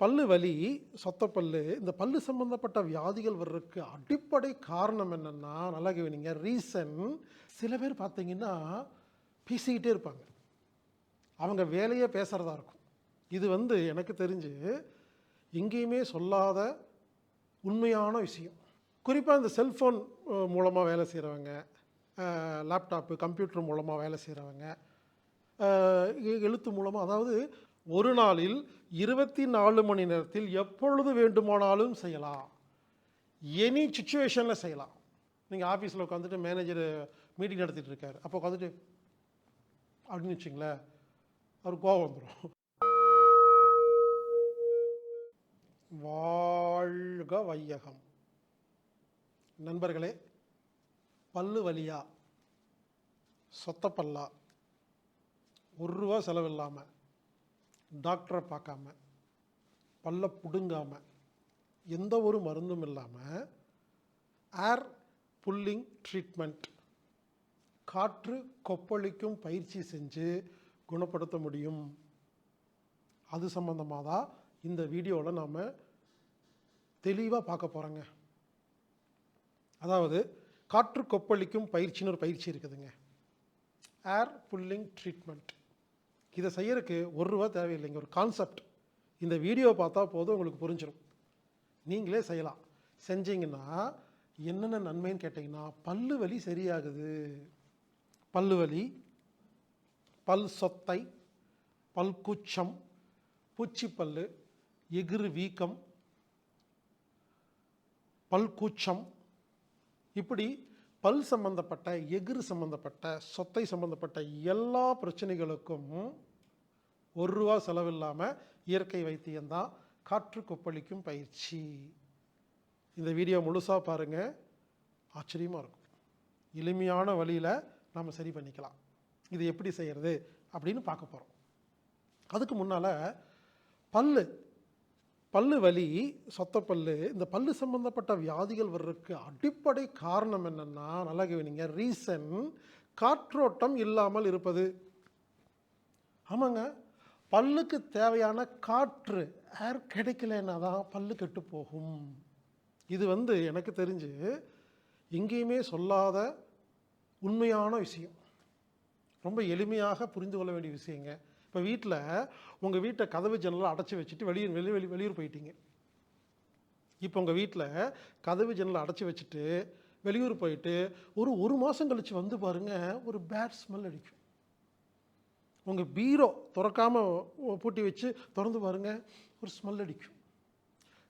பல்லு வலி சொத்த பல்லு இந்த பல்லு சம்பந்தப்பட்ட வியாதிகள் வர்றதுக்கு அடிப்படை காரணம் என்னென்னா நல்லா கவனிங்க ரீசன் சில பேர் பார்த்தீங்கன்னா பேசிக்கிட்டே இருப்பாங்க. அவங்க வேலையே பேசுகிறதா இருக்கும். இது வந்து எனக்கு தெரிஞ்சு எங்கேயுமே சொல்லாத உண்மையான விஷயம். குறிப்பாக இந்த செல்ஃபோன் மூலமாக வேலை செய்கிறவங்க லேப்டாப்பு கம்ப்யூட்டர் மூலமாக வேலை செய்கிறவங்க எழுத்து மூலமாக அதாவது ஒரு நாளில் இருபத்தி நாலு மணி நேரத்தில் எப்பொழுது வேண்டுமானாலும் செய்யலாம். எனி சுச்சுவேஷனில் செய்யலாம். நீங்கள் ஆஃபீஸில் உட்காந்துட்டு மேனேஜர் மீட்டிங் நடத்திட்டு இருக்காரு. அப்போ உட்காந்துட்டு அப்படின்னு வச்சிங்களேன் அவர் கோவம் வந்துடும் வாழ்க வையகம். நண்பர்களே பல்லு வலியா? சொத்தப்பல்லா ஒரு ரூபா செலவில்லாமல் டாக்டரை பார்க்காம பல்ல பிடுங்காமல் எந்த ஒரு மருந்தும் இல்லாமல் ஏர் புல்லிங் ட்ரீட்மெண்ட் காற்று கொப்பளிக்கும் பயிற்சி செஞ்சு குணப்படுத்த முடியும். அது சம்மந்தமாக தான் இந்த வீடியோவில் நாம் தெளிவாக பார்க்க போகிறோங்க அதாவது காற்று கொப்பளிக்கும் பயிற்சின்னு ஒரு பயிற்சி இருக்குதுங்க. ஏர் புல்லிங் ட்ரீட்மெண்ட் இதை செய்யறதுக்கு ஒரு ரூபா தேவையில்லைங்க ஒரு கான்செப்ட் இந்த வீடியோ பார்த்தா போதும் உங்களுக்கு புரிஞ்சிடும் நீங்களே செய்யலாம். செஞ்சீங்கன்னா என்னென்ன நன்மைன்னு கேட்டிங்கன்னா பல்லு வலி சரியாகுது. பல்லு வலி பல் சொத்தை பல் கூச்சம் பூச்சிப்பல்லு எகிறு வீக்கம் பல் கூச்சம் இப்படி பல் சம்பந்தப்பட்ட எகிறு சம்பந்தப்பட்ட சொத்தை சம்பந்தப்பட்ட எல்லா பிரச்சனைகளுக்கும் ஒரு ரூபா செலவில்லாமல் இயற்கை வைத்தியம்தான் காற்று கொப்பளிக்கும் பயிற்சி. இந்த வீடியோ முழுசாக பாருங்கள் ஆச்சரியமாக இருக்கும். எளிமையான வழியில் நாம் சரி பண்ணிக்கலாம். இது எப்படி செய்கிறது அப்படின்னு பார்க்க போகிறோம் அதுக்கு முன்னால் பல் பல்லு வலி சொத்தப்பல்லு இந்த பல்லு சம்பந்தப்பட்ட வியாதிகள் வர்றதுக்கு அடிப்படை காரணம் என்னென்னா நல்லா கவனிங்க ரீசன் காற்றோட்டம் இல்லாமல் இருப்பது. ஆமாங்க. பல்லுக்கு தேவையான காற்று ஏர் கிடைக்கலன்னா தான் பல்லு கெட்டு போகும். இது வந்து எனக்கு தெரிஞ்சு எங்கேயுமே சொல்லாத உண்மையான விஷயம். ரொம்ப எளிமையாக புரிந்து கொள்ள வேண்டிய விஷயங்க. இப்போ வீட்டில் உங்கள் வீட்டை கதவு ஜன்னலை அடைச்சி வச்சுட்டு வெளியூர் வெளி வெளி வெளியூர் போயிட்டீங்க. இப்போ உங்கள் வீட்டில் கதவு ஜன்னலை அடைச்சி வச்சுட்டு வெளியூர் போயிட்டு ஒரு ஒரு மாதம் கழித்து வந்து பாருங்கள் ஒரு பேட் ஸ்மெல் அடிக்கும். உங்கள் பீரோ திறக்காமல் பூட்டி வச்சு திறந்து பாருங்கள் ஒரு ஸ்மெல் அடிக்கும்.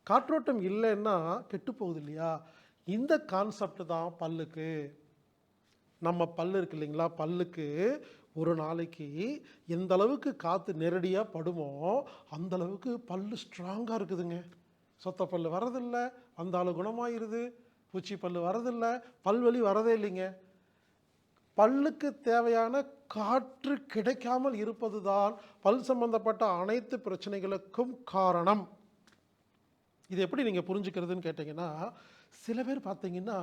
காற்றோட்டம் இல்லைன்னா கெட்டு போகுது இல்லையா? இந்த கான்செப்ட் தான் பல்லுக்கு. நம்ம பல் இருக்கு இல்லைங்களா? பல்லுக்கு ஒரு நாளைக்கு எந்த அளவுக்கு காற்று நேரடியாக படுமோ அந்த அளவுக்கு பல்லு ஸ்ட்ராங்காக இருக்குதுங்க. சொத்த பல் வரதில்லை வந்தாலும் குணமாயிருது. பூச்சி பல் வரதில்லை பல்வலி வரதே இல்லைங்க. பல்லுக்கு தேவையான காற்று கிடைக்காமல் இருப்பது தான் பல் சம்பந்தப்பட்ட அனைத்து பிரச்சனைகளுக்கும் காரணம். இது எப்படி நீங்கள் புரிஞ்சுக்கிறதுன்னு கேட்டிங்கன்னா சில பேர் பார்த்தீங்கன்னா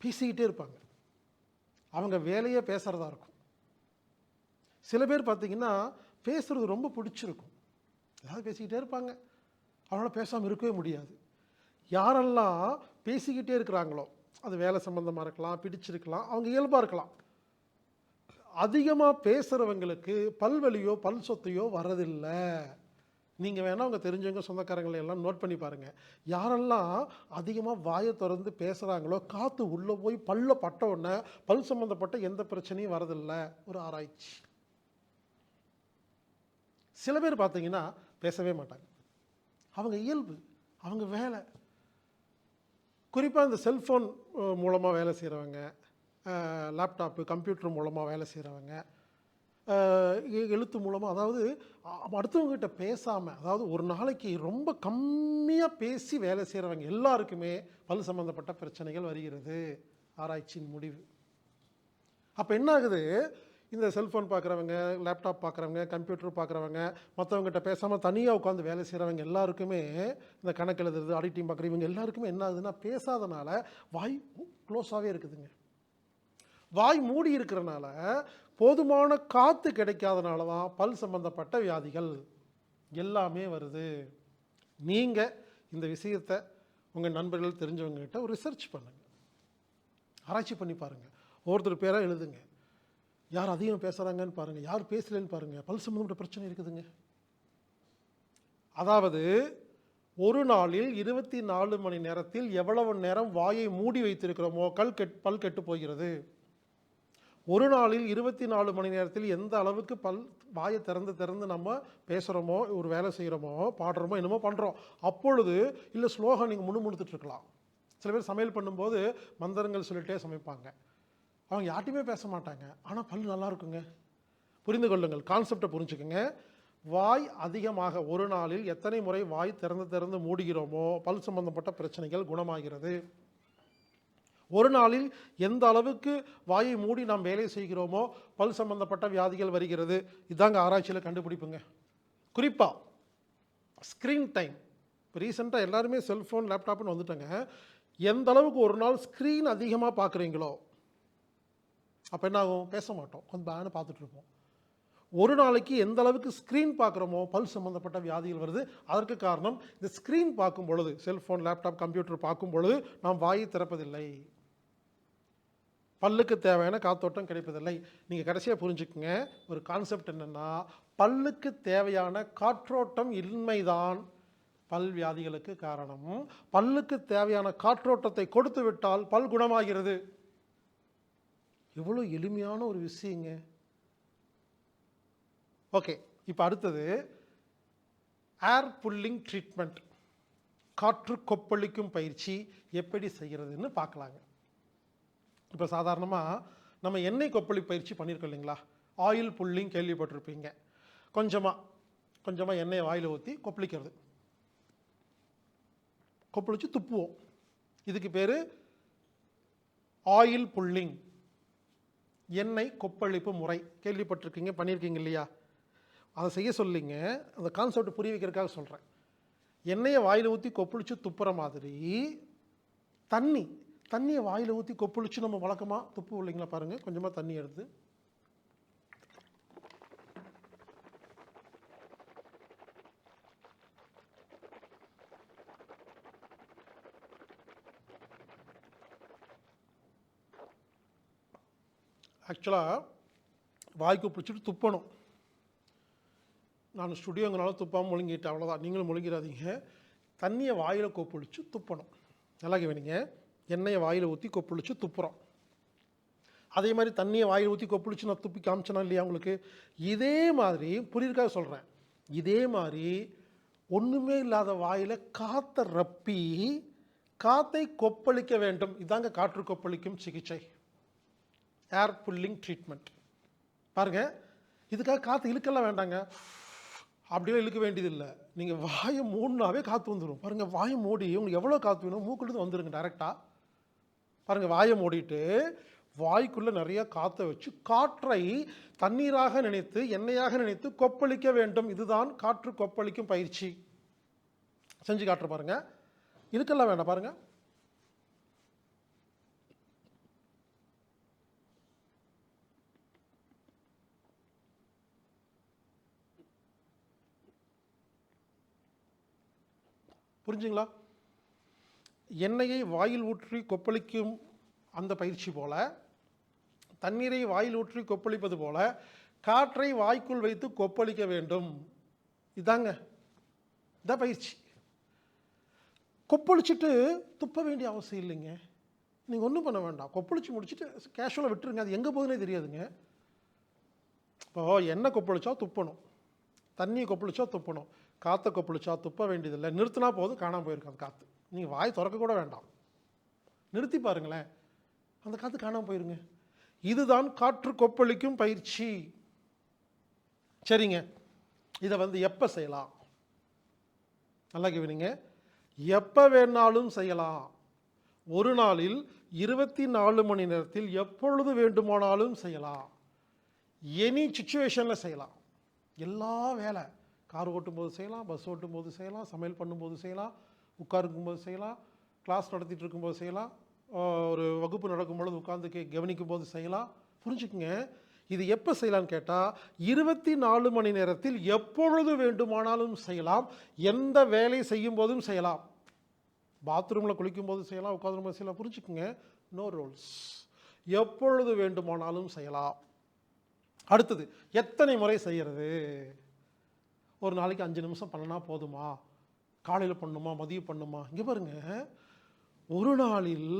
பேசிக்கிட்டே இருப்பாங்க. அவங்க வேலையே பேசுகிறதா இருக்கும். சில பேர் பார்த்தீங்கன்னா பேசுகிறது ரொம்ப பிடிச்சிருக்கும். ஏதாவது பேசிக்கிட்டே இருப்பாங்க. அவங்களால பேசாமல் இருக்கவே முடியாது. யாரெல்லாம் பேசிக்கிட்டே இருக்கிறாங்களோ அது வேலை சம்மந்தமாக இருக்கலாம் பிடிச்சிருக்கலாம் அவங்க இயல்பாக இருக்கலாம். அதிகமாக பேசுகிறவங்களுக்கு பல்வலியோ பல் சொத்தையோ வரதில்லை நீங்கள் வேணால் அவங்க தெரிஞ்சவங்க சொந்தக்காரங்களை எல்லாம் நோட் பண்ணி பாருங்கள் யாரெல்லாம் அதிகமாக வாயை திறந்து பேசுகிறாங்களோ காற்று உள்ளே போய் பல்ல பட்ட உடனே பல் சம்மந்தப்பட்ட எந்த பிரச்சனையும் வரதில்லை ஒரு ஆராய்ச்சி. சில பேர் பார்த்தீங்கன்னா பேசவே மாட்டாங்க. அவங்க இயல்பு அவங்க வேலை. குறிப்பாக இந்த செல்ஃபோன் மூலமாக வேலை செய்கிறவங்க லேப்டாப்பு கம்ப்யூட்டர் மூலமாக வேலை செய்கிறவங்க எழுத்து மூலமாக அதாவது அடுத்தவங்ககிட்ட பேசாமல் அதாவது ஒரு நாளைக்கு ரொம்ப கம்மியாக பேசி வேலை செய்கிறவங்க எல்லாருக்குமே பல் சம்மந்தப்பட்ட பிரச்சனைகள் வருகிறது. ஆராய்ச்சியின் முடிவு. அப்போ என்ன ஆகுது? இந்த செல்ஃபோன் பார்க்குறவங்க லேப்டாப் பார்க்குறவங்க கம்ப்யூட்டர் பார்க்குறவங்க மற்றவங்ககிட்ட பேசாமல் தனியாக உட்காந்து வேலை செய்கிறவங்க எல்லாருக்குமே இந்த கணக்கு எழுதுறது ஆடிட்டிங் பார்க்குறவங்க எல்லாருக்குமே என்ன ஆகுதுன்னா பேசாதனால வாய் க்ளோஸாகவே இருக்குதுங்க. வாய் மூடி இருக்கிறனால போதுமான காற்று கிடைக்காதனால தான் பல் சம்பந்தப்பட்ட வியாதிகள் எல்லாமே வருது. நீங்கள் இந்த விஷயத்தை உங்கள் நண்பர்கள் தெரிஞ்சவங்ககிட்ட ஒரு ரிசர்ச் பண்ணுங்கள் ஆராய்ச்சி பண்ணி பாருங்கள் ஒவ்வொருத்தர் பேராக எழுதுங்க. யார் அதிகம் பேசுகிறாங்கன்னு பாருங்கள் யார் பேசலன்னு பாருங்கள் பல் சம்மந்தப்பட்ட பிரச்சனை இருக்குதுங்க. அதாவது ஒரு நாளில் இருபத்தி நாலு மணி நேரத்தில் எவ்வளவு நேரம் வாயை மூடி வைத்திருக்கிறோமோ கல் கெட் பல் கெட்டு போகிறது. ஒரு நாளில் இருபத்தி நாலு மணி நேரத்தில் எந்த அளவுக்கு பல் வாயை திறந்து திறந்து நம்ம பேசுகிறோமோ ஒரு வேலை செய்கிறோமோ பாடுறோமோ என்னமோ பண்ணுறோம் அப்பொழுது இல்லை ஸ்லோகம் நீங்கள் முணுமுணுத்துட்ருக்கலாம் சில பேர் சமையல் பண்ணும்போது மந்திரங்கள் சொல்லிட்டே சமைப்பாங்க. அவங்க யார்ட்டையுமே பேச மாட்டாங்க. ஆனால் பல் நல்லா இருக்குங்க. புரிந்து கொள்ளுங்கள் கான்செப்டை புரிஞ்சுக்கோங்க. வாய் அதிகமாக ஒரு நாளில் எத்தனை முறை வாய் திறந்து திறந்து மூடுகிறோமோ பல் சம்பந்தப்பட்ட பிரச்சனைகள் குணமாகிறது. ஒரு நாளில் எந்த அளவுக்கு வாயை மூடி நாம் வேலை செய்கிறோமோ பல் சம்பந்தப்பட்ட வியாதிகள் வருகிறது. இதாங்க ஆராய்ச்சியில் கண்டுபிடிப்புங்க. குறிப்பாக ஸ்க்ரீன் டைம் இப்போ ரீசெண்டாக எல்லாருமே செல்ஃபோன் லேப்டாப்னு வந்துட்டாங்க. எந்த அளவுக்கு ஒரு நாள் ஸ்க்ரீன் அதிகமாக பார்க்குறீங்களோ அப்போ என்ன ஆகும்? பேச மாட்டோம். கொஞ்சம் பேனு பார்த்துட்டு இருப்போம். ஒரு நாளைக்கு எந்த அளவுக்கு ஸ்க்ரீன் பார்க்குறோமோ பல் சம்மந்தப்பட்ட வியாதிகள் வருது. அதற்கு காரணம் இந்த ஸ்க்ரீன் பார்க்கும் பொழுது செல்ஃபோன் லேப்டாப் கம்ப்யூட்டர் பார்க்கும் பொழுது நாம் வாயை திறப்பதில்லை. பல்லுக்கு தேவையான காத்தோட்டம் கிடைப்பதில்லை. நீங்கள் கடைசியாக புரிஞ்சுக்குங்க ஒரு கான்செப்ட் என்னென்னா பல்லுக்கு தேவையான காற்றோட்டம் இன்மைதான். பல் வியாதிகளுக்கு காரணம் பல்லுக்கு தேவையான காற்றோட்டத்தை கொடுத்து விட்டால் பல் குணமாகிறது. எவ்வளோ எளிமையான ஒரு விஷயங்க. ஓகே இப்போ அடுத்தது ஏர் புல்லிங் ட்ரீட்மெண்ட் காற்று கொப்பளிக்கும் பயிற்சி எப்படி செய்கிறதுன்னு பார்க்கலாங்க. இப்போ சாதாரணமாக நம்ம எண்ணெய் கொப்பளி பயிற்சி பண்ணியிருக்கோம் இல்லைங்களா? ஆயில் புல்லிங் கேள்விப்பட்டிருப்பீங்க. கொஞ்சமாக கொஞ்சமாக எண்ணெயை வாயில் ஊற்றி கொப்பளிக்கிறது. கொப்பளித்து துப்புவோம். இதுக்கு பேர் ஆயில் புல்லிங் எண்ணெய் கொப்பளிப்பு முறை. கேள்விப்பட்டிருக்கீங்க பண்ணியிருக்கீங்க இல்லையா? அதை செய்ய சொல்லிங்க. அந்த கான்செப்ட் புரிய வைக்கிறதுக்காக சொல்கிறேன் எண்ணெயை வாயில் ஊற்றி கொப்பளிச்சு துப்புற மாதிரி தண்ணி தண்ணியை வாயில் ஊற்றி கொப்பளிச்சு நம்ம வழக்கமாக துப்பு இல்லைங்களா பாருங்கள் கொஞ்சமாக தண்ணி எடுத்து. ஆக்சுவலாக வாய்க்கு பிடிச்சிட்டு துப்பணும். நான் ஸ்டுடியோங்கனால துப்பாமல் முழுங்கிட்டேன் அவ்வளோதான் நீங்களும் முழுங்கிறாதீங்க. தண்ணியை வாயில் கொப்பளிச்சு துப்பணும். நல்லா கவனிங்க. எண்ணெயை வாயில் ஊற்றி கொப்பளிச்சு துப்புறோம். அதே மாதிரி தண்ணியை வாயில் ஊற்றி கொப்பளிச்சு நான் துப்பி காமிச்சேனா இல்லையா உங்களுக்கு? இதே மாதிரி புரியிருக்காக சொல்கிறேன் இதே மாதிரி ஒன்றுமே இல்லாத வாயில் காற்றை ரப்பி காத்தை கொப்பளிக்க வேண்டும். இதாங்க காற்று கொப்பளிக்கும் சிகிச்சை. ஏர் புல்லிங் ட்ரீட்மெண்ட் பாருங்கள் இதுக்காக காற்று இழுக்கெல்லாம் வேண்டாங்க. அப்படியே இழுக்க வேண்டியதில்லை. நீங்கள் வாயை மூடினாவே காற்று வந்துடும் பாருங்கள் வாயை மூடி உங்களுக்கு எவ்வளோ காற்று வேணும்? மூக்கிலிருந்து வந்துடுங்க டேரெக்டாக பாருங்கள் வாயை மூடிட்டு வாய்க்குள்ளே நிறைய காற்றை வச்சு காற்றை தண்ணீராக நினைத்து எண்ணெயாக நினைத்து கொப்பளிக்க வேண்டும். இதுதான் காற்று கொப்பளிக்கும் பயிற்சி. செஞ்சு காட்டுற பாருங்கள் இதுக்கெல்லாம் வேண்டாம் பாருங்கள் புரிஞ்சுங்களா? எண்ணெயை வாயில் ஊற்றி கொப்பளிக்கும் அந்த பயிற்சி போல தண்ணீரை வாயில் ஊற்றி கொப்பளிப்பது போல காற்றை வாய்க்குள் வைத்து கொப்பளிக்க வேண்டும். இதாங்க இதான் பயிற்சி. கொப்பளிச்சுட்டு துப்ப வேண்டிய அவசியம் இல்லைங்க. நீங்கள் ஒன்றும் பண்ண வேண்டாம். கொப்பளிச்சு முடிச்சுட்டு கேஷுவலாக விட்டுருங்க. அது எங்கே போகுதுன்னே தெரியாதுங்க. இப்போ எண்ணெய் கொப்பளிச்சா துப்பணும். தண்ணியை கொப்பளிச்சா துப்பணும். காற்றை கொப்பளிச்சா துப்ப வேண்டியதில்லை. நிறுத்தினா போதும் காணாமல் போயிருக்கும் அந்த காற்று நீங்கள் வாய் திறக்க கூட வேண்டாம். நிறுத்தி பாருங்களேன். அந்த காற்று காணாமல் போயிருங்க. இதுதான் காற்று கொப்பளிக்கும் பயிற்சி. சரிங்க. இதை வந்து எப்போ செய்யலாம்? நல்லா கேவினிங்க எப்போ வேணாலும் செய்யலாம். ஒரு நாளில் இருபத்தி நாலு மணி நேரத்தில் எப்பொழுது வேண்டுமானாலும் செய்யலாம். எனி சுச்சுவேஷனில் செய்யலாம். எல்லா வேலை. கார் ஓட்டும்போது செய்யலாம் பஸ் ஓட்டும்போது செய்யலாம் சமையல் பண்ணும்போது செய்யலாம் உட்காருக்கும்போது செய்யலாம் கிளாஸ் நடத்திட்டு இருக்கும்போது செய்யலாம் ஒரு வகுப்பு நடக்கும் பொழுது உட்காந்து கே கவனிக்கும் போது செய்யலாம். புரிஞ்சுக்குங்க. இது எப்போ செய்யலாம்னு கேட்டால் இருபத்தி நாலு மணி நேரத்தில் எப்பொழுது வேண்டுமானாலும் செய்யலாம். எந்த வேலை செய்யும் போதும் செய்யலாம். பாத்ரூமில் குளிக்கும் போது செய்யலாம் உட்காந்து செய்யலாம். புரிஞ்சுக்குங்க. நோ ரூல்ஸ் எப்பொழுது வேண்டுமானாலும் செய்யலாம். அடுத்தது எத்தனை முறை செய்கிறது ஒரு நாளைக்கு அஞ்சு நிமிஷம் பண்ணனா போதுமா? காலையில் பண்ணுமா? மதியம் பண்ணுமா? இங்கே பாருங்க. ஒரு நாளில்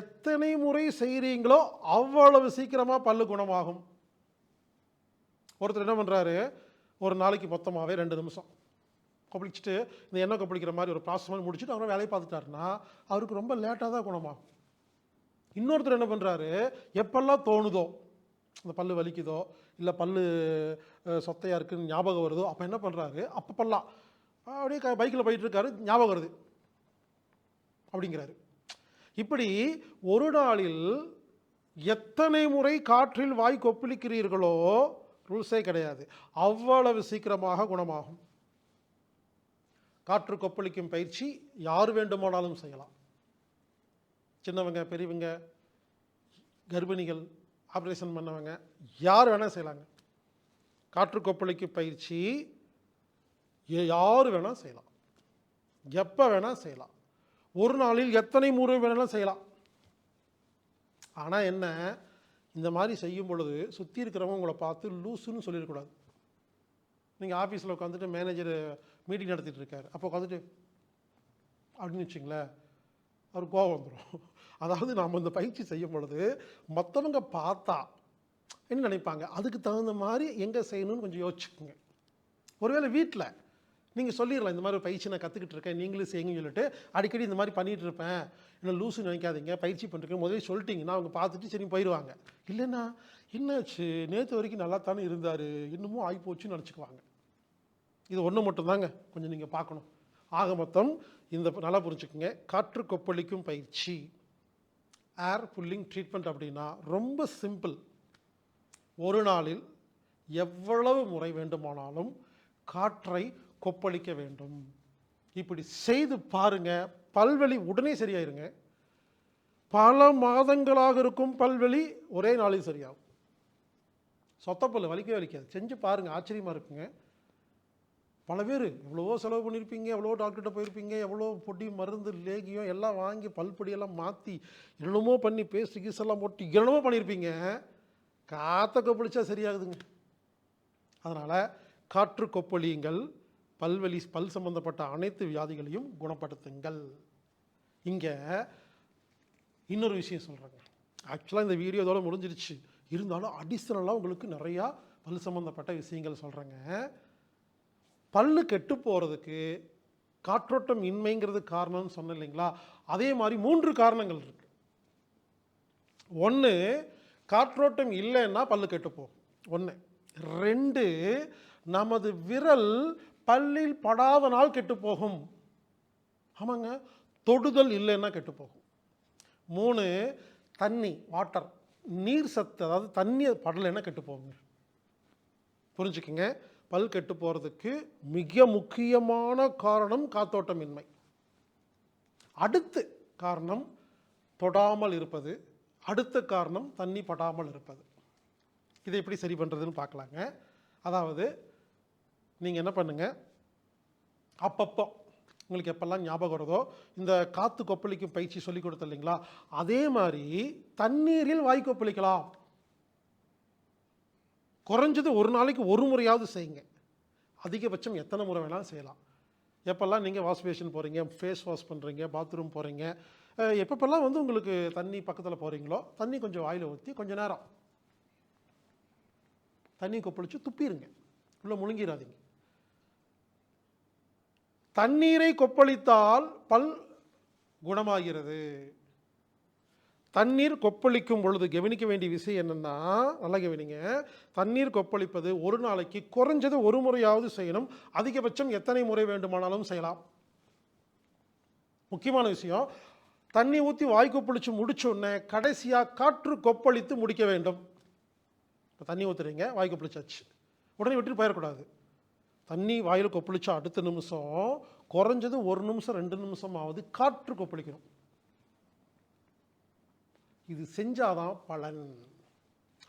எத்தனை முறை செய்கிறீங்களோ அவ்வளவு சீக்கிரமாக பல்லு குணமாகும். ஒருத்தர் என்ன பண்ணுறாரு ஒரு நாளைக்கு மொத்தமாகவே ரெண்டு நிமிஷம். கொப்பளிச்சுட்டு இந்த எண்ணெய் கொப்பளிக்கிற மாதிரி ஒரு ப்ராசஸ் முடிச்சுட்டு அவரை வேலையை பார்த்துட்டாருன்னா அவருக்கு ரொம்ப லேட்டாக தான் குணமாகும். இன்னொருத்தர் என்ன பண்ணுறாரு எப்பெல்லாம் தோணுதோ அந்த பல்லு வலிக்குதோ இல்லை பல்லு சொத்தையாக இருக்குதுன்னு இருக்குன்னு ஞாபகம் வருதோ அப்போ என்ன பண்ணுறாரு அப்பப்பெல்லாம் அப்படியே க பைக்கில் போயிட்டுருக்காரு ஞாபகம் வருது. அப்படிங்கிறாரு. இப்படி ஒரு நாளில் எத்தனை முறை காற்றில் வாய் கொப்பளிக்கிறீர்களோ ரூல்ஸே கிடையாது. அவ்வளவு சீக்கிரமாக குணமாகும். காற்று கொப்பளிக்கும் பயிற்சி யார் வேண்டுமானாலும் செய்யலாம். சின்னவங்க பெரியவங்க கர்ப்பிணிகள் ஆப்ரேஷன் பண்ணவங்க யார் வேணால் செய்யலாங்க. காற்று கொப்பளிக்கும் பயிற்சி யார் வேணால் செய்யலாம். எப்போ வேணால் செய்யலாம். ஒரு நாளில் எத்தனை முறை வேணாலும் செய்யலாம். ஆனால் என்ன இந்த மாதிரி செய்யும் பொழுது சுற்றி இருக்கிறவங்க உங்களை பார்த்து லூசுன்னு சொல்லிடக்கூடாது. நீங்கள் ஆஃபீஸில் உட்காந்துட்டு மேனேஜர் மீட்டிங் நடத்திட்டு இருக்காரு. அப்போ உட்காந்துட்டு அப்படின்னு வச்சுங்களேன் அவர் கோவம் வந்துடும் அதாவது நாம் இந்த பயிற்சி செய்யும் பொழுது மற்றவங்க பார்த்தா என்ன நினைப்பாங்க? அதுக்கு தகுந்த மாதிரி எங்கே செய்யணும்னு கொஞ்சம் யோசிச்சுக்கோங்க. ஒருவேளை வீட்டில் நீங்கள் சொல்லிடலாம் இந்த மாதிரி பயிற்சி நான் கற்றுக்கிட்டு இருக்கேன் நீங்களும் செய்யுங்கன்னு சொல்லிட்டு அடிக்கடி இந்த மாதிரி பண்ணிகிட்டு இருப்பேன். என்ன லூசு நினைக்காதீங்க பயிற்சி பண்ணுறேன் முதல்ல சொல்லிட்டீங்கன்னா அவங்க பார்த்துட்டு சரி போயிடுவாங்க இல்லைன்னா என்னாச்சு? நேற்று வரைக்கும் நல்லா தானே இருந்தார் இன்னமும் ஆகிப்போச்சுன்னு நினச்சிக்குவாங்க. இது ஒன்று மட்டும்தாங்க கொஞ்சம் நீங்கள் பார்க்கணும். ஆக மொத்தம் இந்த நல்லா புரிஞ்சுக்குங்க. காற்று கொப்பளிக்கும் பயிற்சி. ஏர் புல்லிங் ட்ரீட்மெண்ட் அப்படின்னா ரொம்ப சிம்பிள் ஒரு நாளில் எவ்வளவு முறை வேண்டுமானாலும் காற்றை கொப்பளிக்க வேண்டும். இப்படி செய்து பாருங்க. பல்வெளி உடனே சரியாயிருங்க. பல மாதங்களாக இருக்கும் பல்வெளி ஒரே நாளில் சரியாகும். சொத்தப்பல் வலிக்கவே வலிக்காது. செஞ்சு பாருங்கள் ஆச்சரியமாக இருக்குங்க. பல பேர் எவ்வளவோ செலவு பண்ணியிருப்பீங்க எவ்வளோ டாக்டர்கிட்ட போயிருப்பீங்க எவ்வளோ பொடி மருந்து லேகியம் எல்லாம் வாங்கி பல்பொடியெல்லாம் மாற்றி என்னமோ பண்ணி பேஸ்ட் கீஸ் எல்லாம் போட்டு என்னமோ பண்ணியிருப்பீங்க காற்ற கொப்பளிச்சா சரியாகுதுங்க. அதனால் காற்று கொப்பளியுங்கள் பல்வலி பல் சம்பந்தப்பட்ட அனைத்து வியாதிகளையும் குணப்படுத்துங்கள். இங்கே இன்னொரு விஷயம் சொல்கிறேங்க ஆக்சுவலாக இந்த வீடியோ இதோட முடிஞ்சிருச்சு. இருந்தாலும் அடிஷ்னலாக உங்களுக்கு நிறையா பல் சம்மந்தப்பட்ட விஷயங்கள் சொல்கிறேங்க பல்லு கெட்டு போகிறதுக்கு காற்றோட்டம் இன்மைங்கிறது காரணம்னு சொன்னேன் இல்லைங்களா? அதே மாதிரி மூன்று காரணங்கள் இருக்கு. ஒன்று காற்றோட்டம் இல்லைன்னா பல்லு கெட்டு போகும். ஒன்று ரெண்டு நமது விரல் பல்லில் படாத நாள் கெட்டு போகும். ஆமாங்க. தொடுதல் இல்லைன்னா கெட்டு போகும். மூணு தண்ணி வாட்டர் நீர் சத்து அதாவது தண்ணி படலைன்னா கெட்டு போகுங்க. புரிஞ்சுக்குங்க? பல் கெட்டு போகிறதுக்கு மிக முக்கியமான காரணம் காத்தோட்டமின்மை. அடுத்து காரணம் தொடாமல் இருப்பது. அடுத்த காரணம் தண்ணி படாமல் இருப்பது. இதை எப்படி சரி பண்ணுறதுன்னு பார்க்கலாங்க. அதாவது நீங்கள் என்ன பண்ணுங்கள் அப்பப்போ உங்களுக்கு எப்பெல்லாம் ஞாபகம் வருதோ இந்த காற்று கொப்பளிக்கும் பயிற்சி சொல்லி கொடுத்த இல்லைங்களா? அதே மாதிரி தண்ணீரில் வாய் கொப்பளிக்கலாம். குறைஞ்சது ஒரு நாளைக்கு ஒரு முறையாவது செய்யுங்க. அதிகபட்சம் எத்தனை முறை வேணாலும் செய்யலாம். எப்போல்லாம் நீங்கள் வாஷ் பேஷன் போகிறீங்க ஃபேஸ் வாஷ் பண்ணுறீங்க பாத்ரூம் போகிறீங்க எப்பப்பெல்லாம் வந்து உங்களுக்கு தண்ணி பக்கத்தில் போகிறீங்களோ தண்ணி கொஞ்சம் வாயில் ஊற்றி கொஞ்சம் நேரம் தண்ணி கொப்பளிச்சு துப்பிடுங்க உள்ளே முழுங்கிடாதீங்க. தண்ணீரை கொப்பளித்தால் பல் குணமாகிறது. தண்ணீர் கொப்பளிக்கும் பொழுது கவனிக்க வேண்டிய விஷயம் என்னென்னா நல்லா கவனிங்க. தண்ணீர் கொப்பளிப்பது ஒரு நாளைக்கு குறைஞ்சது ஒரு முறையாவது செய்யணும். அதிகபட்சம் எத்தனை முறை வேண்டுமானாலும் செய்யலாம். முக்கியமான விஷயம் தண்ணி ஊற்றி வாய் கொப்பளிச்சு முடிச்ச கடைசியாக காற்று கொப்பளித்து முடிக்க வேண்டும். இப்போ தண்ணி ஊற்றுறீங்க வாய் கொப்பளிச்சாச்சு. உடனே விட்டுட்டு போயிடக்கூடாது. தண்ணி வாயில் கொப்பளிச்சா அடுத்த நிமிஷம் குறைஞ்சது ஒரு நிமிஷம் ரெண்டு நிமிஷமாவது காற்று கொப்பளிக்கணும். இது செஞ்சாதான் பலன்.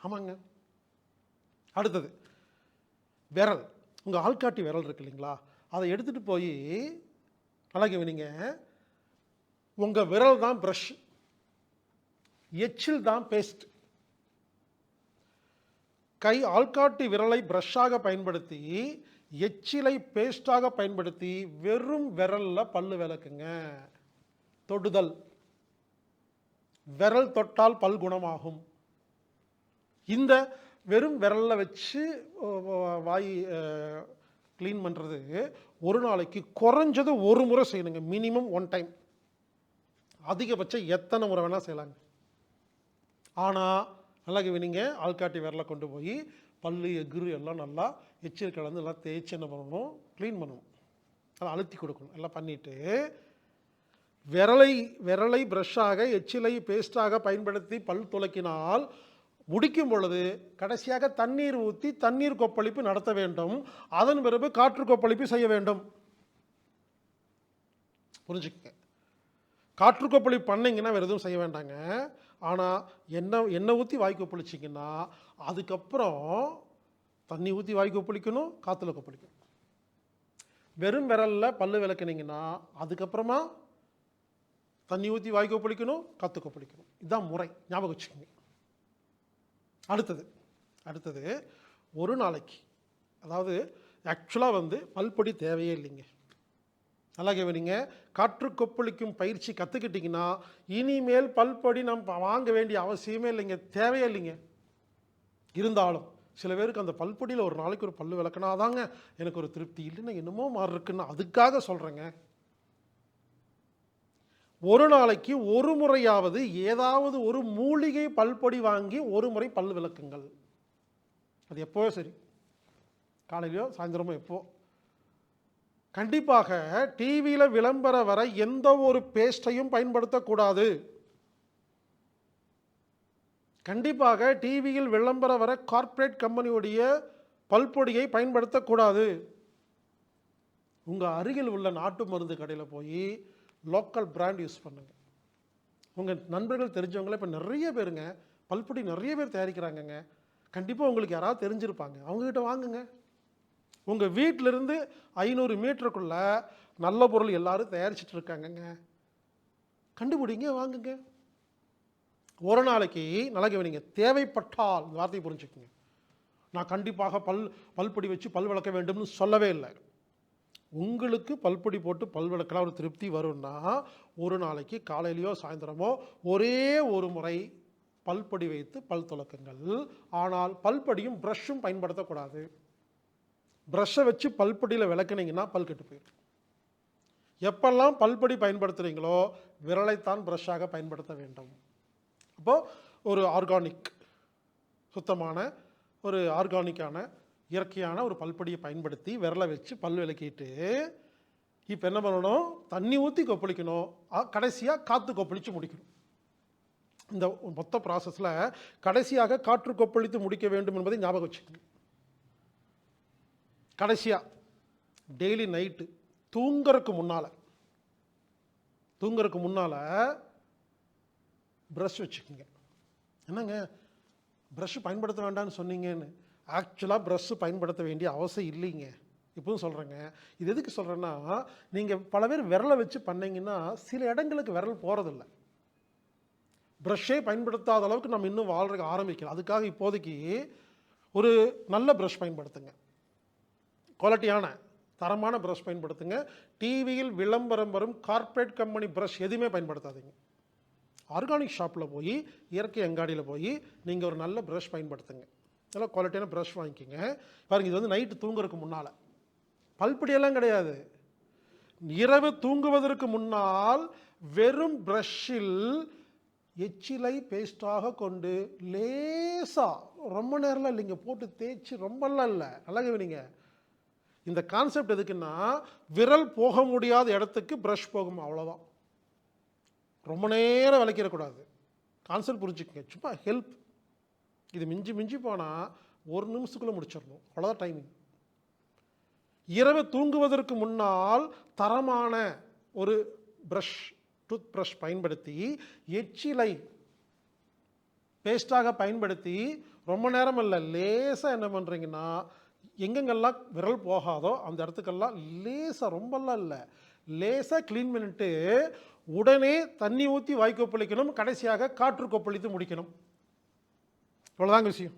ஆமாங்க. அடுத்தது விரல். உங்கள் ஆள்காட்டி விரல் இருக்கு இல்லைங்களா? அதை எடுத்துகிட்டு போய் நல்லா கவனிங்க. உங்கள் விரல் தான் ப்ரஷ் எச்சில் தான் பேஸ்ட் கை ஆள்காட்டி விரலை ப்ரஷ்ஷாக பயன்படுத்தி எச்சிலை பேஸ்டாக பயன்படுத்தி வெறும் விரலில் பல்லு விளக்குங்க. தொடுதல். விரல் தொட்டால் பல் குணமாகும். இந்த வெறும் விரலில் வச்சு வாய் க்ளீன் பண்ணுறது ஒரு நாளைக்கு குறைஞ்சது ஒரு முறை செய்யணுங்க. மினிமம் ஒன் டைம் அதிகபட்சம் எத்தனை முறை வேணால் செய்யலாங்க. ஆனால் நல்லா கவனிங்க. ஆள்காட்டி விரலை கொண்டு போய் பல்லு எகுரு எல்லாம் நல்லா எச்சில் கலந்து நல்லா தேய்ச்சி என்ன பண்ணணும்? க்ளீன் பண்ணணும். அதை அழுத்தி கொடுக்கணும். எல்லாம் பண்ணிவிட்டு விரலை விரலை ப்ரஷ்ஷாக எச்சிலை பேஸ்டாக பயன்படுத்தி பல் துலக்கினால் முடிக்கும் பொழுது கடைசியாக தண்ணீர் ஊற்றி தண்ணீர் கொப்பளிப்பு நடத்த வேண்டும். அதன் பிறகு காற்று கொப்பளிப்பு செய்ய வேண்டும். புரிஞ்சுக்கங்க. காற்று கொப்பளிப்பு பண்ணிங்கன்னா வேறு எதுவும் செய்ய வேண்டாங்க. ஆனால் எண்ணெய் எண்ணெய் ஊற்றி வாய் கொப்பளிச்சிங்கன்னா அதுக்கப்புறம் தண்ணி ஊற்றி வாய் கொப்பளிக்கணும் காற்றுல கொப்பளிக்கணும். வெறும் விரலில் பல்லு விளக்குனீங்கன்னா அதுக்கப்புறமா தண்ணி ஊற்றி வாய்க்க பிடிக்கணும் கற்றுக்க பிடிக்கணும் இதுதான் முறை. ஞாபகம் வச்சுக்கோங்க. அடுத்தது அடுத்தது ஒரு நாளைக்கு அதாவது ஆக்சுவலாக வந்து பல்பொடி தேவையே இல்லைங்க. நல்லா கவனிங்க. காற்று கொப்பளிக்கும் பயிற்சி கற்றுக்கிட்டிங்கன்னா இனிமேல் பல்பொடி நம்ம வாங்க வேண்டிய அவசியமே இல்லைங்க. தேவையே இல்லைங்க. இருந்தாலும் சில பேருக்கு அந்த பல்பொடியில் ஒரு நாளைக்கு ஒரு பல்லு விளக்குனாதாங்க எனக்கு ஒரு திருப்தி. இல்லைன்னா என்னமோ மாறு இருக்குன்னு அதுக்காக சொல்கிறேங்க ஒரு நாளைக்கு ஒரு முறையாவது ஏதாவது ஒரு மூலிகை பல்பொடி வாங்கி ஒரு முறை பல் விளக்குங்கள். அது எப்போவோ சரி. காலையிலையோ சாயந்தரமோ எப்போ. கண்டிப்பாக டிவியில் விளம்பரம் வர எந்த ஒரு பேஸ்டையும் பயன்படுத்தக்கூடாது. கண்டிப்பாக டிவியில் விளம்பரம் வர கார்ப்பரேட் கம்பெனியுடைய பல்பொடியை பயன்படுத்தக்கூடாது. உங்கள் அருகில் உள்ள நாட்டு மருந்து கடையில் போய் லோக்கல் பிராண்ட் யூஸ் பண்ணுங்க. உங்கள் நண்பர்கள் தெரிஞ்சவங்களே இப்போ நிறைய பேருங்க பல்பொடி நிறைய பேர் தயாரிக்கிறாங்கங்க. கண்டிப்பாக உங்களுக்கு யாராவது தெரிஞ்சிருப்பாங்க. அவங்கக்கிட்ட வாங்குங்க. உங்கள் வீட்டிலிருந்து ஐநூறு மீட்டருக்குள்ள நல்ல பொருள் எல்லாரும் தயாரிச்சிட்டு இருக்காங்கங்க. கண்டுபிடிங்க வாங்குங்க. ஒரு நாளைக்கு நல்லா கவனிங்க தேவைப்பட்டால் இந்த வார்த்தையை புரிஞ்சுக்கோங்க. நான் கண்டிப்பாக பல் பல்பொடி வச்சு பல் விளக்க வேண்டும்னு சொல்லவே இல்லை. உங்களுக்கு பல்பொடி போட்டு பல் விளக்கலாம் ஒரு திருப்தி வரும்னா ஒரு நாளைக்கு காலையிலையோ சாயந்தரமோ ஒரே ஒரு முறை பல்பொடி வைத்து பல் துலக்குங்கள். ஆனால் பல்பொடியும் ப்ரஷ்ஷும் பயன்படுத்தக்கூடாது. ப்ரஷ்ஷை வச்சு பல்பொடியில் விளக்குனீங்கன்னா பல் கெட்டு போயிடும். எப்பெல்லாம் பல்பொடி பயன்படுத்துகிறீங்களோ விரலைத்தான் ப்ரஷ்ஷாக பயன்படுத்த வேண்டும். அப்போது ஒரு ஆர்கானிக் சுத்தமான ஒரு ஆர்கானிக்கான இயற்கையான ஒரு பல்பொடியை பயன்படுத்தி விரலை வச்சு பல் விளக்கிட்டு இப்போ என்ன பண்ணணும்? தண்ணி ஊற்றி கொப்பளிக்கணும். கடைசியாக காற்று கொப்பளித்து முடிக்கணும். இந்த மொத்த ப்ராசஸில் கடைசியாக காற்று கொப்பளித்து முடிக்க வேண்டும் என்பதை ஞாபகம் வச்சுக்கணும். கடைசியாக டெய்லி நைட்டு தூங்குறதுக்கு முன்னால் தூங்குறதுக்கு முன்னால் ப்ரஷ் வச்சுக்கோங்க. என்னங்க? ப்ரஷ் பயன்படுத்த வேண்டாம்னு சொன்னீங்கன்னு. ஆக்சுவலாக ப்ரஷ்ஷு பயன்படுத்த வேண்டிய அவசியம் இல்லைங்க. இப்பவும் சொல்கிறேங்க இது எதுக்கு சொல்கிறேன்னா நீங்கள் பல பேர் விரலை வச்சு பண்ணிங்கன்னா சில இடங்களுக்கு விரல் போகிறதில்ல ப்ரஷ்ஷே பயன்படுத்தாத அளவுக்கு நம்ம இன்னும் வாழ்றதுக்கு ஆரம்பிக்கலாம் அதுக்காக இப்போதைக்கு ஒரு நல்ல ப்ரஷ் பயன்படுத்துங்க. குவாலிட்டியான தரமான ப்ரஷ் பயன்படுத்துங்க. டிவியில் விளம்பரம் வரும் கார்ப்பரேட் கம்பெனி ப்ரஷ் எதுவுமே பயன்படுத்தாதீங்க. ஆர்கானிக் ஷாப்பில் போய் இயற்கை அங்காடியில் போய் நீங்கள் ஒரு நல்ல ப்ரஷ் பயன்படுத்துங்க. நல்ல குவாலிட்டியான ப்ரஷ் வாங்கிக்கோங்க. பாருங்கள் இது வந்து நைட்டு தூங்குறதுக்கு முன்னால். பல்படியெல்லாம் கிடையாது. இரவு தூங்குவதற்கு முன்னால் வெறும் ப்ரஷ்ஷில் எச்சிலை பேஸ்டாக கொண்டு லேசாக ரொம்ப நேரம்லாம் இல்லைங்க போட்டு தேய்ச்சி ரொம்பலாம் இல்லை. நல்லா கவனிங்க. இந்த கான்செப்ட் எதுக்குன்னா விரல் போக முடியாத இடத்துக்கு ப்ரஷ் போகும் அவ்வளோதான் ரொம்ப நேரம் விளக்கிடக்கூடாது. கான்செப்ட் புரிஞ்சுக்கங்க. சும்மா ஹெல்ப் இது மிஞ்சி மிஞ்சி போனால் ஒரு நிமிஷத்துக்குள்ளே முடிச்சிடணும். அவ்வளோதான் டைமிங் இரவு தூங்குவதற்கு முன்னால் தரமான ஒரு ப்ரஷ் டூத் ப்ரஷ் பயன்படுத்தி எச்சிலை பேஸ்டாக பயன்படுத்தி ரொம்ப நேரம் இல்லை லேசாக என்ன பண்ணுறீங்கன்னா எங்கெங்கெல்லாம் விரல் போகாதோ அந்த இடத்துக்கெல்லாம் லேசாக ரொம்பலாம் இல்லை. லேசாக க்ளீன் பண்ணிட்டு உடனே தண்ணி ஊற்றி வாய் கொப்பளிக்கணும் கடைசியாக காற்று கொப்பளித்து முடிக்கணும். இவ்வளோதாங்க விஷயம்.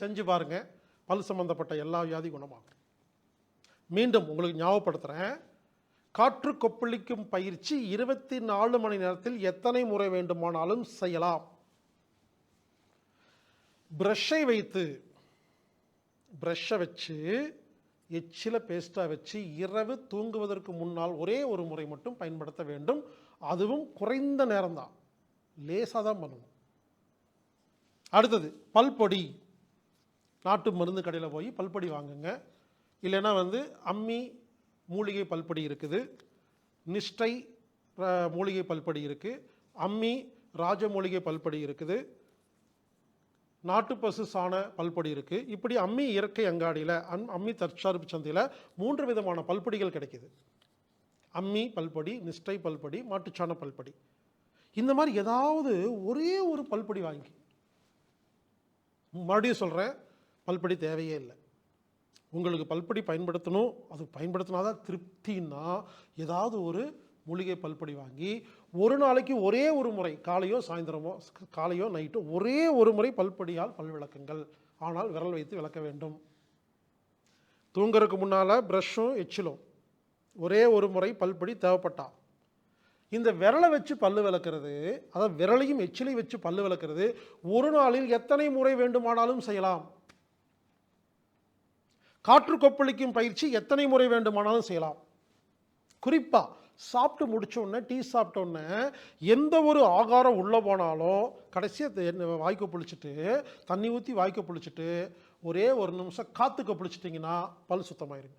செஞ்சு பாருங்கள் பல் சம்பந்தப்பட்ட எல்லா வியாதி குணமாகும். மீண்டும் உங்களுக்கு ஞாபகப்படுத்துகிறேன் காற்று கொப்பளிக்கும் பயிற்சி இருபத்தி நாலு மணி நேரத்தில் எத்தனை முறை வேண்டுமானாலும் செய்யலாம். ப்ரஷ்ஷை வைத்து ப்ரஷ்ஷை வச்சு எச்சில பேஸ்ட்டாக வச்சு இரவு தூங்குவதற்கு முன்னால் ஒரே ஒரு முறை மட்டும் பயன்படுத்த வேண்டும். அதுவும் குறைந்த நேரம்தான். லேசாக தான் பண்ணணும் அடுத்தது பல்பொடி. நாட்டு மருந்து கடையில் போய் பல்பொடி வாங்குங்க. இல்லைன்னா வந்து அம்மி மூலிகை பல்பொடி இருக்குது. நிஷ்டை மூலிகை பல்பொடி இருக்குது அம்மி ராஜ மூலிகை பல்பொடி இருக்குது. நாட்டு பசு சாண பல்பொடி இருக்குது இப்படி அம்மி இயற்கை அங்காடியில் அம் அம்மி தற்சார்பு சந்தையில் மூன்று விதமான பல்பொடிகள் கிடைக்கிது. அம்மி பல்பொடி நிஷ்டை பல்பொடி மாட்டுச்சாண பல்பொடி. இந்த மாதிரி ஏதாவது ஒரே ஒரு பல்பொடி வாங்கி மறுபடியும் சொல்கிறேன் பல்படி தேவையே இல்லை. உங்களுக்கு பல்படி பயன்படுத்தணும் அது பயன்படுத்தினாதான் திருப்தின்னா ஏதாவது ஒரு மூலிகை பல்படி வாங்கி ஒரு நாளைக்கு ஒரே ஒரு முறை காலையோ சாயந்தரமோ காலையோ நைட்டோ ஒரே ஒரு முறை பல்படியால் பல் விளக்குங்கள். ஆனால் விரல் வைத்து விளக்க வேண்டும். தூங்குறதுக்கு முன்னால் ப்ரஷ்ஷும் எச்சிலும் ஒரே ஒரு முறை பல்படி தேவைப்பட்டா இந்த விரலை வச்சு பல்லு விளக்குறது அதாவது விரலையும் எச்சிலையும் வச்சு பல்லு விளக்குறது ஒரு நாளில் எத்தனை முறை வேண்டுமானாலும் செய்யலாம். காற்று கொப்பளிக்கும் பயிற்சி எத்தனை முறை வேண்டுமானாலும் செய்யலாம். குறிப்பாக சாப்பிட்டு முடித்தோடனே டீ சாப்பிட்டோன்னே எந்த ஒரு ஆகாரம் உள்ளே போனாலும் கடைசியாக வாய்க்கு புளிச்சிட்டு தண்ணி ஊற்றி வாய்க்கு புளிச்சிட்டு ஒரே ஒரு நிமிஷம் காற்றுக்க புளிச்சிட்டிங்கன்னா பல் சுத்தமாயிருங்க.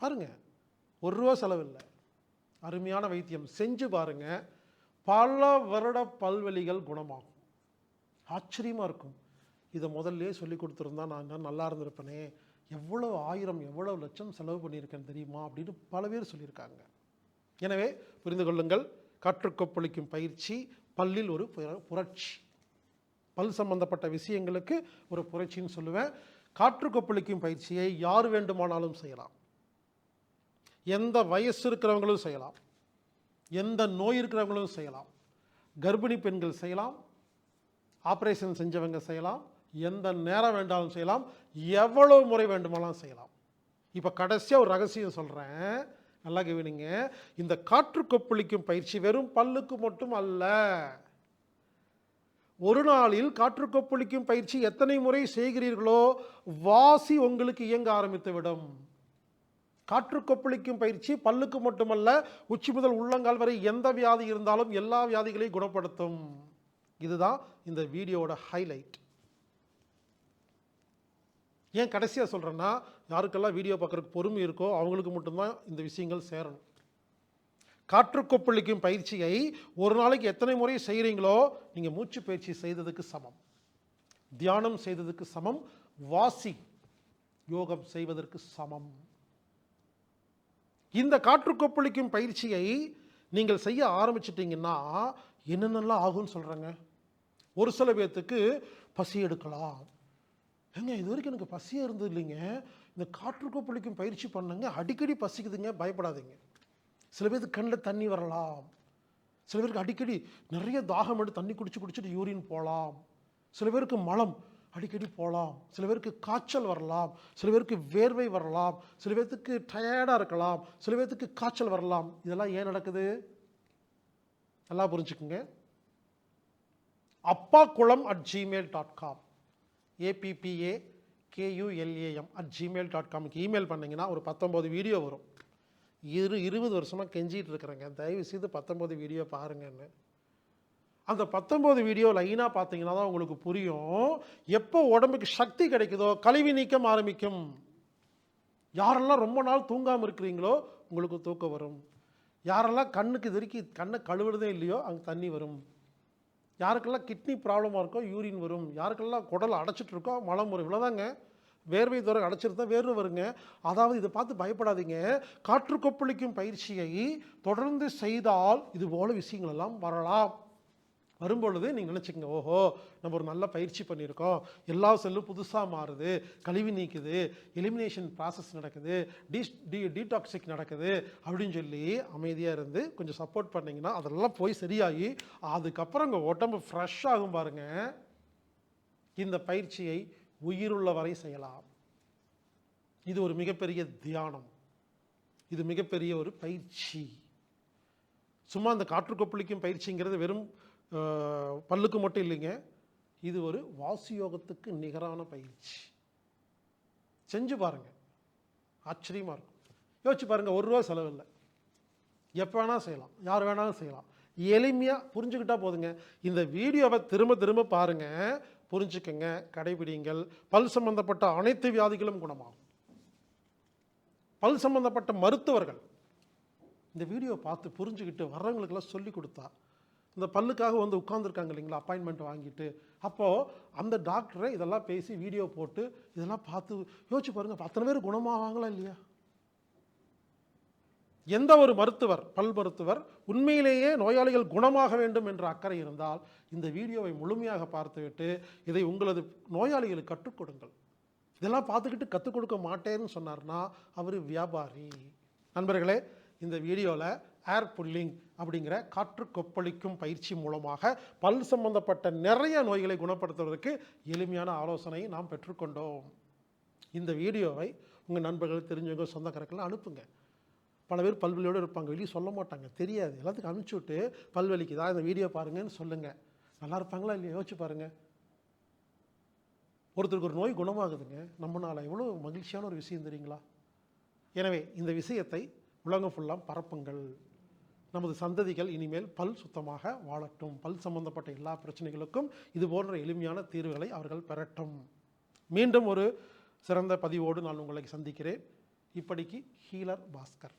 பாருங்க ஒரு ரூபா செலவில்லை அருமையான வைத்தியம். செஞ்சு பாருங்க. பல வருட பல்வலிகள் குணமாகும். ஆச்சரியமாக இருக்கும். இதை முதல்ல சொல்லி கொடுத்துருந்தா நான் நல்லா இருந்திருப்பேனே. எவ்வளோ ஆயிரம் எவ்வளோ லட்சம் செலவு பண்ணியிருக்கேன் தெரியுமா? அப்படின்னு பல பேர் சொல்லியிருக்காங்க. எனவே புரிந்து கொள்ளுங்கள். காற்றுக்கொப்பளிக்கும் பயிற்சி பல்லில் ஒரு புரட்சி. பல் சம்பந்தப்பட்ட விஷயங்களுக்கு ஒரு புரட்சின்னு சொல்லுவேன். காற்றுக்கொப்பளிக்கும் பயிற்சியை யார் வேண்டுமானாலும் செய்யலாம். எந்த வயசு இருக்கிறவங்களும் செய்யலாம். எந்த நோய் இருக்கிறவங்களும் செய்யலாம். கர்ப்பிணி பெண்கள் செய்யலாம். ஆப்ரேஷன் செஞ்சவங்க செய்யலாம். எந்த நேரம் வேண்டாலும் செய்யலாம். எவ்வளவு முறை வேண்டுமானாலும் செய்யலாம். இப்போ கடைசியாக ஒரு ரகசியம் சொல்கிறேன் நல்லா கவனிங்க இந்த காற்று கொப்பளிக்கும் பயிற்சி வெறும் பல்லுக்கு மட்டும் அல்ல. ஒரு நாளில் காற்று கொப்பளிக்கும் பயிற்சி எத்தனை முறை செய்கிறீர்களோ வாசி உங்களுக்கு இயங்க ஆரம்பித்து விடும் காற்று கொப்பளிக்கும் பயிற்சி பல்லுக்கு மட்டுமல்ல உச்சி முதல் உள்ளங்கால் வரை எந்த வியாதி இருந்தாலும் எல்லா வியாதிகளையும் குணப்படுத்தும். இதுதான் இந்த வீடியோவோட ஹைலைட் ஏன் கடைசியாக சொல்கிறேன்னா யாருக்கெல்லாம் வீடியோ பார்க்குறதுக்கு பொறுமை இருக்கோ அவங்களுக்கு மட்டும்தான் இந்த விஷயங்கள் சேரணும். காற்று கொப்பளிக்கும் பயிற்சியை ஒரு நாளைக்கு எத்தனை முறை செய்கிறீங்களோ நீங்கள் மூச்சு பயிற்சி செய்ததுக்கு சமம். தியானம் செய்ததுக்கு சமம். வாசி யோகம் செய்வதற்கு சமம். இந்த காற்று கொப்பளிக்கும் பயிற்சியை நீங்கள் செய்ய ஆரம்பிச்சிட்டிங்கன்னா என்னென்னலாம் ஆகும்னு சொல்கிறேங்க ஒரு சில பேர்த்துக்கு பசி எடுக்கலாம். ஏங்க இது வரைக்கும் எனக்கு பசியாக இருந்தது இல்லைங்க இந்த காற்று கொப்பளிக்கும் பயிற்சி பண்ணுங்க அடிக்கடி பசிக்குதுங்க பயப்படாதீங்க. சில பேருக்கு கண்ணில் தண்ணி வரலாம். சில பேருக்கு அடிக்கடி நிறைய தாகம் எடுத்து தண்ணி குடிச்சு குடிச்சிட்டு யூரின் போகலாம் சில பேருக்கு மலம் அடிக்கடி போகலாம். சில பேருக்கு காய்ச்சல் வரலாம். சில பேருக்கு வேர்வை வரலாம். சில பேர்த்துக்கு டயர்டாக இருக்கலாம். சில பேர்த்துக்கு காய்ச்சல் வரலாம். இதெல்லாம் ஏன் நடக்குது? நல்லா புரிஞ்சுக்குங்க. அப்பா குளம் at Gmail dot com ABBA KULAM at Gmail dot காமுக்கு email பண்ணிங்கன்னா ஒரு பத்தொம்போது வீடியோ வரும். இரு இருபது வருஷமாக கெஞ்சிகிட்டு இருக்கிறேங்க. தயவு செய்து பத்தொம்போது வீடியோ பாருங்கன்னு. அந்த பத்தொம்போது வீடியோ லைனாக பார்த்தீங்கன்னா தான் உங்களுக்கு புரியும். எப்போ உடம்புக்கு சக்தி கிடைக்குதோ கழிவு நீக்கம் ஆரம்பிக்கும். யாரெல்லாம் ரொம்ப நாள் தூங்காமல் இருக்கிறீங்களோ உங்களுக்கு தூக்கம் வரும். யாரெல்லாம் கண்ணுக்கு திருக்கி கண்ணை கழுவுறதே இல்லையோ அங்கே தண்ணி வரும். யாருக்கெல்லாம் கிட்னி ப்ராப்ளமாக இருக்கோ யூரின் வரும். யாருக்கெல்லாம் குடல் அடைச்சிட்டு இருக்கோ மலம் வரும். இவ்வளோதாங்க வேர்வை தூரம் அடைச்சிருந்தா வேர்வை வருங்க. அதாவது இதை பார்த்து பயப்படாதீங்க. காற்று கொப்பளிக்கும் பயிற்சியை தொடர்ந்து செய்தால் இது போல விஷயங்கள் எல்லாம் வரலாம். வரும்பொழுது நீங்கள் நினச்சிக்கங்க ஓஹோ நம்ம ஒரு நல்ல பயிற்சி பண்ணியிருக்கோம். எல்லா செல்லும் புதுசாக மாறுது. கழிவு நீக்குது. எலிமினேஷன் ப்ராசஸ் நடக்குது. டீ டி டீடாக்சிக் நடக்குது. அப்படின்னு சொல்லி அமைதியாக இருந்து கொஞ்சம் சப்போர்ட் பண்ணிங்கன்னா அதெல்லாம் போய் சரியாகி அதுக்கப்புறம் உங்கள் உடம்பு ஃப்ரெஷ் ஆகும் பாருங்க. இந்த பயிற்சியை உயிருள்ள வரை செய்யலாம். இது ஒரு மிகப்பெரிய தியானம். இது மிகப்பெரிய ஒரு பயிற்சி. சும்மா அந்த காற்று கொப்பளிக்கும் பயிற்சிங்கிறது வெறும் பல்லுக்கு மட்டும் இல்லைங்க. இது ஒரு வாசியோகத்துக்கு நிகரான பயிற்சி. செஞ்சு பாருங்கள் ஆச்சரியமாக இருக்கும். யோசிச்சு பாருங்கள் ஒரு ரூபா செலவில்லை எப்போ வேணால் செய்யலாம். யார் வேணாலும் செய்யலாம். எளிமையாக புரிஞ்சுக்கிட்டா போதுங்க. இந்த வீடியோவை திரும்ப திரும்ப பாருங்கள் புரிஞ்சுக்கங்க கடைபிடிங்கள். பல் சம்பந்தப்பட்ட அனைத்து வியாதிகளும் குணமாகும். பல் சம்பந்தப்பட்ட மருத்துவர்கள் இந்த வீடியோ பார்த்து புரிஞ்சுக்கிட்டு வர்றவங்களுக்கெல்லாம் சொல்லி கொடுத்தா இந்த பல்லுக்காக வந்து உட்காந்துருக்காங்க இல்லைங்களா? அப்பாயின்மெண்ட் வாங்கிட்டு. அப்போது அந்த டாக்டரை இதெல்லாம் பேசி வீடியோ போட்டு இதெல்லாம் பார்த்து யோசிச்சு பாருங்கள் அத்தனை பேர் குணமாவாங்களா இல்லையா? எந்த ஒரு மருத்துவர் பல் மருத்துவர் உண்மையிலேயே நோயாளிகள் குணமாக வேண்டும் என்ற அக்கறை இருந்தால் இந்த வீடியோவை முழுமையாக பார்த்துவிட்டு இதை உங்களது நோயாளிகளுக்கு கற்றுக் கொடுங்கள். இதெல்லாம் பார்த்துக்கிட்டு கற்றுக் கொடுக்க மாட்டேன்னு சொன்னார்னா அவர் வியாபாரி. நண்பர்களே இந்த வீடியோவில் ஏர் புல்லிங் அப்படிங்கிற காற்று கொப்பளிக்கும் பயிற்சி மூலமாக பல் சம்பந்தப்பட்ட நிறைய நோய்களை குணப்படுத்துவதற்கு எளிமையான ஆலோசனையை நாம் பெற்றுக்கொண்டோம். இந்த வீடியோவை உங்கள் நண்பர்கள் தெரிஞ்சவங்க சொந்தக்காரர்கள் அனுப்புங்க. பல பேர் பல்வலியோடு இருப்பாங்க. வெளியே சொல்ல மாட்டாங்க. தெரியாது. எல்லாத்துக்கும் அனுப்பிச்சி விட்டு பல்வலிக்கு தான் இந்த வீடியோ பாருங்கன்னு சொல்லுங்கள் நல்லா இருப்பாங்களா இல்லையா? யோசிச்சு பாருங்கள் ஒருத்தருக்கு ஒரு நோய் குணமாகுதுங்க. நம்மளால் எவ்வளோ மகிழ்ச்சியான ஒரு விஷயம் தெரியுங்களா? எனவே இந்த விஷயத்தை உலகம் ஃபுல்லாக பரப்புங்கள். நமது சந்ததிகள் இனிமேல் பல் சுத்தமாக வாழட்டும். பல் சம்பந்தப்பட்ட எல்லா பிரச்சனைகளுக்கும் இது போன்ற எளிமையான தீர்வுகளை அவர்கள் பெறட்டும். மீண்டும் ஒரு சிறந்த பதிவோடு நான் உங்களை சந்திக்கிறேன். இப்படிக்கு ஹீலர் பாஸ்கர்.